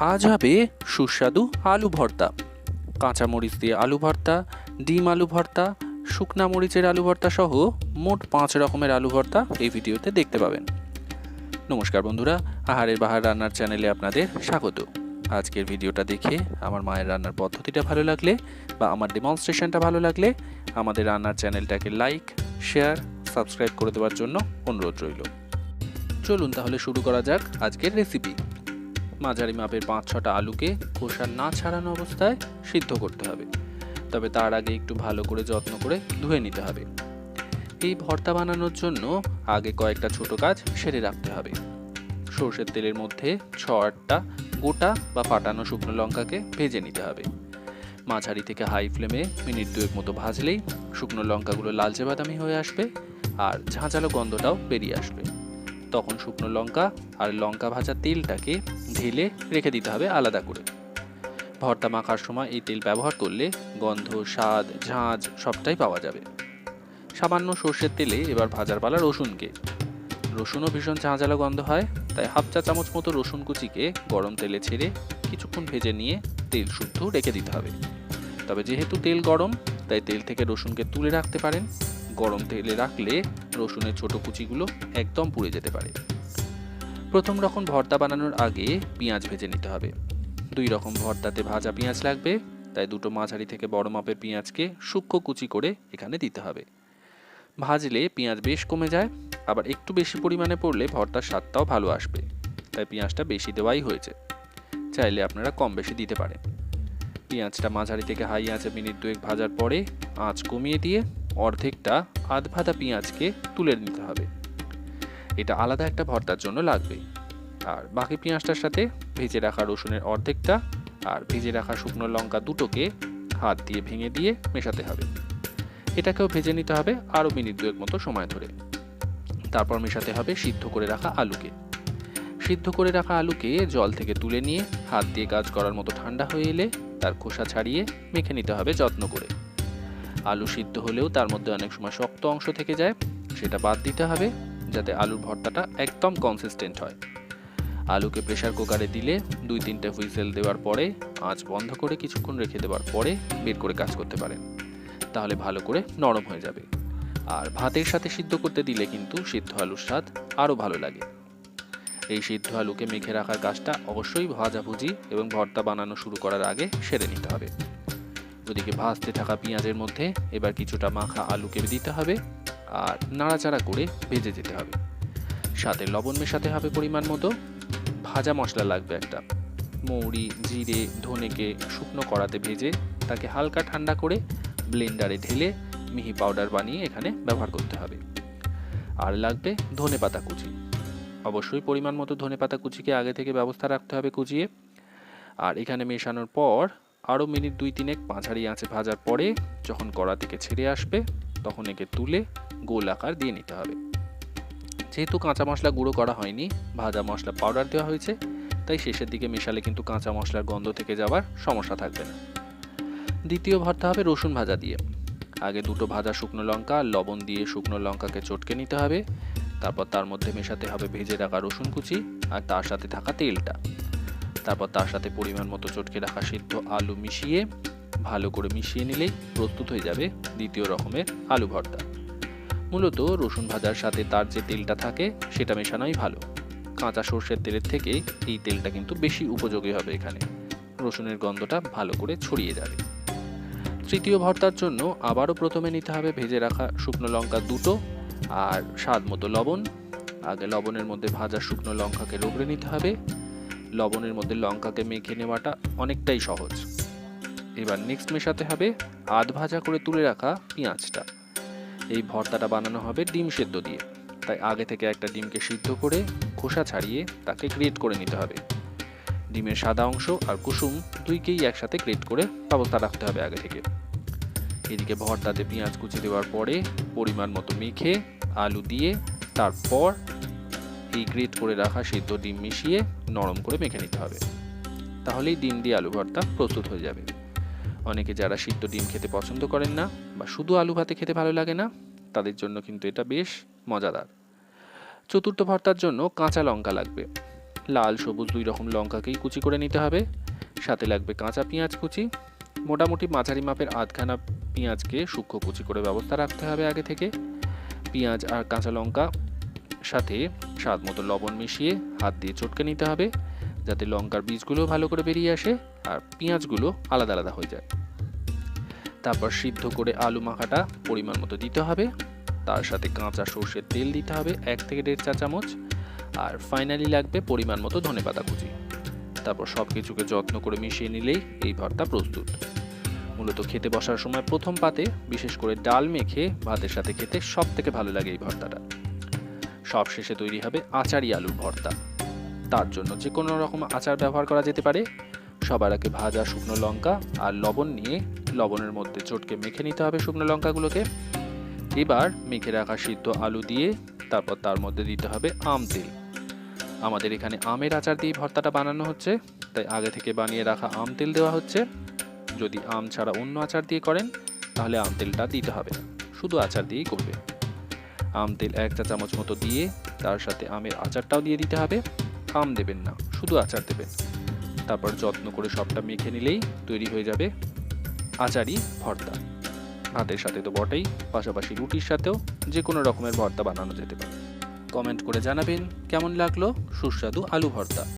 আজ হবে সুস্বাদু আলু ভর্তা। কাঁচা মরিচ দিয়ে আলু ভর্তা, ডিম আলু ভর্তা, শুকনা মরিচের আলু ভর্তা সহ মোট পাঁচ রকমের আলু ভর্তা এই ভিডিওতে দেখতে পাবেন। নমস্কার বন্ধুরা, আহারের বাহার রান্নার চ্যানেলে আপনাদের স্বাগত। আজকের ভিডিওটা দেখে আমার মায়ের রান্নার পদ্ধতিটা ভালো লাগলে বা আমার ডেমনস্ট্রেশনটা ভালো লাগলে আমাদের রান্নার চ্যানেলটাকে লাইক শেয়ার সাবস্ক্রাইব করে দেওয়ার জন্য অনুরোধ রইল। চলুন তাহলে শুরু করা যাক আজকের রেসিপি মাঝারি মাপের পাঁচ ছটা আলুকে খোসা না ছাড়ানো অবস্থায় সিদ্ধ করতে হবে। তবে তার আগে একটু ভালো করে যত্ন করে ধুয়ে নিতে হবে। এই ভর্তা বানানোর জন্য আগে কয়েকটা ছোট কাজ সেরে রাখতে হবে। সর্ষের তেলের মধ্যে ছ আটটা গোটা বা ফাটানো শুকনো লঙ্কাকে ভেজে নিতে হবে। মাঝারি থেকে হাই ফ্লেমে মিনিট দুয়েক মতো ভাজলেই শুকনো লঙ্কাগুলো লালচে বাদামি হয়ে আসবে আর ঝাঁঝালো গন্ধটাও বেরিয়ে আসবে। তখন শুকনো লঙ্কা আর লঙ্কা ভাজা তেলটাকে ঢেলে রেখে দিতে হবে আলাদা করে। ভর্তা মাখার সময় এই তেল ব্যবহার করলে গন্ধ, স্বাদ ঝাঁঝ সবটাই পাওয়া যাবে। সামান্য সর্ষের তেলে এবার ভাজার পালা রসুনকে। রসুনও ভীষণ ঝাঁঝালো গন্ধ হয়, তাই হাফ চা চামচ মতো রসুন কুচিকে গরম তেলে ছেড়ে কিছুক্ষণ ভেজে নিয়ে তেল শুদ্ধ রেখে দিতে হবে। তবে যেহেতু তেল গরম, তাই তেল থেকে রসুনকে তুলে রাখতে পারেন। গরম তেলে রাখলে রসুনের ছোট কুচিগুলো একদম পুড়ে যেতে পারে। প্রথম রকম ভর্তা বানানোর আগে পেঁয়াজ ভেজে নিতে হবে। দুই রকম ভর্তাতে ভাজা পেঁয়াজ লাগবে, তাই দুটো মাঝারি থেকে বড় মাপের পেঁয়াজকে সূক্ষ্ম কুচি করে এখানে দিতে হবে। ভাজলে পেঁয়াজ বেশ কমে যায়, আবার একটু বেশি পরিমাণে পড়লে ভর্তার স্বাদটাও ভালো আসবে, তাই পেঁয়াজটা বেশি দেওয়াই হয়েছে। চাইলে আপনারা কম বেশি দিতে পারেন। পেঁয়াজটা মাঝারি থেকে হাই আঁচে মিনিট দুয়েক ভাজার পরে আঁচ কমিয়ে দিয়ে অর্ধেকটা আধ ভাজা পেঁয়াজকে তুলে নিতে হবে। এটা আলাদা একটা ভর্তার জন্য লাগবে। আর বাকি পেঁয়াজটার সাথে ভেজে রাখা রসুনের অর্ধেকটা আর ভেজে রাখা শুকনো লঙ্কা দুটোকে হাত দিয়ে ভেঙে দিয়ে মেশাতে হবে। এটাকেও ভেজে নিতে হবে আরও মিনিট দুয়েক মতো সময় ধরে। তারপর মেশাতে হবে সিদ্ধ করে রাখা আলুকে। সিদ্ধ করে রাখা আলুকে জল থেকে তুলে নিয়ে হাত দিয়ে কাজ করার মতো ঠান্ডা হয়ে এলে তার খোসা ছাড়িয়ে মেখে নিতে হবে যত্ন করে। আলু সিদ্ধ হলেও তার মধ্যে অনেক সময় শক্ত অংশ থেকে যায়, সেটা বাদ দিতে হবে যাতে আলুর ভর্তাটা একদম কনসিস্টেন্ট হয়। আলুকে প্রেসার কুকারে দিলে দুই তিনটে হুইসেল দেওয়ার পরে আঁচ বন্ধ করে কিছুক্ষণ রেখে দেওয়ার পরে বের করে কাজ করতে পারেন। তাহলে ভালো করে নরম হয়ে যাবে। আর ভাতের সাথে সিদ্ধ করতে দিলে কিন্তু সিদ্ধ আলুর স্বাদ আরও ভালো লাগে। এই সিদ্ধ আলুকে মেখে রাখার কাজটা অবশ্যই ভাজাভুজি এবং ভর্তা বানানো শুরু করার আগে সেরে নিতে হবে। ওদিকে ভাজতে থাকা পেঁয়াজের মধ্যে এবার কিছুটা মাখা আলু আলুকে দিতে হবে আর নাড়াচাড়া করে ভেজে যেতে হবে। সাথে লবণ মেশাতে হবে পরিমাণ মতো। ভাজা মশলা লাগবে একটা। মৌরি, জিরে, ধনেকে শুকনো কড়াতে ভেজে তাকে হালকা ঠান্ডা করে ব্লেন্ডারে ঢেলে মিহি পাউডার বানিয়ে এখানে ব্যবহার করতে হবে। আর লাগবে ধনে পাতা কুচি। অবশ্যই পরিমাণ মতো ধনে পাতা কুচিকে আগে থেকে ব্যবস্থা রাখতে হবে কুচিয়ে। আর এখানে মেশানোর পর আরও মিনিট দুই তিনেক মাঝারি আঁচে ভাজার পরে যখন কড়া থেকে ছেড়ে আসবে, তখন একে তুলে গোল আকার দিয়ে নিতে হবে। যেহেতু কাঁচা মশলা গুঁড়ো করা হয়নি, ভাজা মশলা পাউডার দেওয়া হয়েছে, তাই শেষের দিকে মেশালে কিন্তু কাঁচা মশলার গন্ধ থেকে যাওয়ার সমস্যা থাকবে না। দ্বিতীয় ভর্তা হবে রসুন ভাজা দিয়ে। আগে দুটো ভাজা শুকনো লঙ্কা, লবণ দিয়ে শুকনো লঙ্কাকে চটকে নিতে হবে। তারপর তার মধ্যে মেশাতে হবে ভেজে রাখা রসুন কুচি আর তার সাথে থাকা তেলটা। তারপর তার সাথে পরিমাণ মতো চটকে রাখা সিদ্ধ আলু মিশিয়ে ভালো করে মিশিয়ে নিলেই প্রস্তুত হয়ে যাবে দ্বিতীয় রকমের আলু ভর্তা। মূলত রসুন ভাজার সাথে তার যে তেলটা থাকে সেটা মেশানোই ভালো। কাঁচা সর্ষের তেলের থেকে এই তেলটা কিন্তু বেশি উপযোগী হবে এখানে। রসুনের গন্ধটা ভালো করে ছড়িয়ে যাবে। তৃতীয় ভর্তার জন্য আবারও প্রথমে নিতে হবে ভেজে রাখা শুকনো লঙ্কা দুটো আর স্বাদ মতো লবণ। আগে লবণের মধ্যে ভাজা শুকনো লঙ্কাকে রোগড়ে নিতে হবে। লবণের মধ্যে লঙ্কাকে মেখে নেওয়াটা অনেকটাই সহজ। এবার নেক্সট মেশাতে হবে আধ ভাজা করে তুলে রাখা পেঁয়াজটা। এই ভর্তাটা বানানো হবে ডিম সেদ্ধ দিয়ে। তাই আগে থেকে একটা ডিমকে সিদ্ধ করে খোসা ছাড়িয়ে তাকে গ্রেট করে নিতে হবে। ডিমের সাদা অংশ আর কুসুম দুইকেই একসাথে গ্রেট করে ব্যবস্থা রাখতে হবে আগে থেকে। এদিকে ভর্তাতে পেঁয়াজ কুচি দেওয়ার পরে পরিমাণ মতো মেখে আলু দিয়ে তারপর এই গ্রেট করে রাখা সিদ্ধ ডিম মিশিয়ে নরম করে মেখে নিতে হবে। তাহলেই ডিম দিয়ে আলু ভর্তা প্রস্তুত হয়ে যাবে। অনেকে যারা সিদ্ধ ডিম খেতে পছন্দ করেন না বা শুধু আলু ভাতে খেতে ভালো লাগে না, তাদের জন্য কিন্তু এটা বেশ মজাদার। চতুর্থ ভর্তার জন্য কাঁচা লঙ্কা লাগবে। লাল, সবুজ দুই রকম লঙ্কাকেই কুচি করে নিতে হবে। সাথে লাগবে কাঁচা পেঁয়াজ কুচি। মোটামুটি মাঝারি মাপের আধখানা পেঁয়াজকে সূক্ষ্ম কুচি করে ব্যবস্থা রাখতে হবে আগে থেকে। পেঁয়াজ আর কাঁচা লঙ্কা সাথে স্বাদ মতো লবণ মিশিয়ে হাত দিয়ে চটকে নিতে হবে, যাতে লঙ্কার বীজগুলো ভালো করে বেরিয়ে আসে আর পেঁয়াজগুলো আলাদা আলাদা হয়ে যায়। তারপর সিদ্ধ করে আলু মাখাটা পরিমাণ মতো দিতে হবে। তার সাথে কাঁচা সর্ষের তেল দিতে হবে এক থেকে দেড় চা চামচ। আর ফাইনালি লাগবে পরিমাণ মতো ধনেপাতা কুচি। তারপর সব কিছুকে যত্ন করে মিশিয়ে নিলেই এই ভর্তা প্রস্তুত। মূলত খেতে বসার সময় প্রথম পাতে বিশেষ করে ডাল মেখে ভাতের সাথে খেতে সব থেকে ভালো লাগে এই ভর্তাটা সব শেষে তৈরি হবে আচারি আলুর ভর্তা। তার জন্য যে কোনো রকম আচার ব্যবহার করা যেতে পারে। সবার আগে ভাজা শুকনো লঙ্কা আর লবণ নিয়ে লবণের মধ্যে চটকে মেখে নিতে হবে শুকনো লঙ্কাগুলোকে। এবার মেখে রাখা সিদ্ধ আলু দিয়ে তারপর তার মধ্যে দিতে হবে আম তেল। আমাদের এখানে আমের আচার দিয়ে ভর্তাটা বানানো হচ্ছে, তাই আগে থেকে বানিয়ে রাখা আম তেল দেওয়া হচ্ছে। যদি আম ছাড়া অন্য আচার দিয়ে করেন, তাহলে আম তেলটা দিতে হবে। শুধু আচার দিয়েই করবে। আম তেল এক চা চামচ মতো দিয়ে তার সাথে আমের আচারটাও দিয়ে দিতে হবে। আম দেবেন না, শুধু আচার দেবেন। তারপর যত্ন করে সবটা মেখে নিলেই তৈরি হয়ে যাবে আচারি ভর্তা। ভাতের সাথে তো বটেই, পাশাপাশি রুটির সাথেও যে কোনো রকমের ভর্তা বানানো যেতে পারে। কমেন্ট করে জানাবেন কেমন লাগল সুস্বাদু আলু ভর্তা।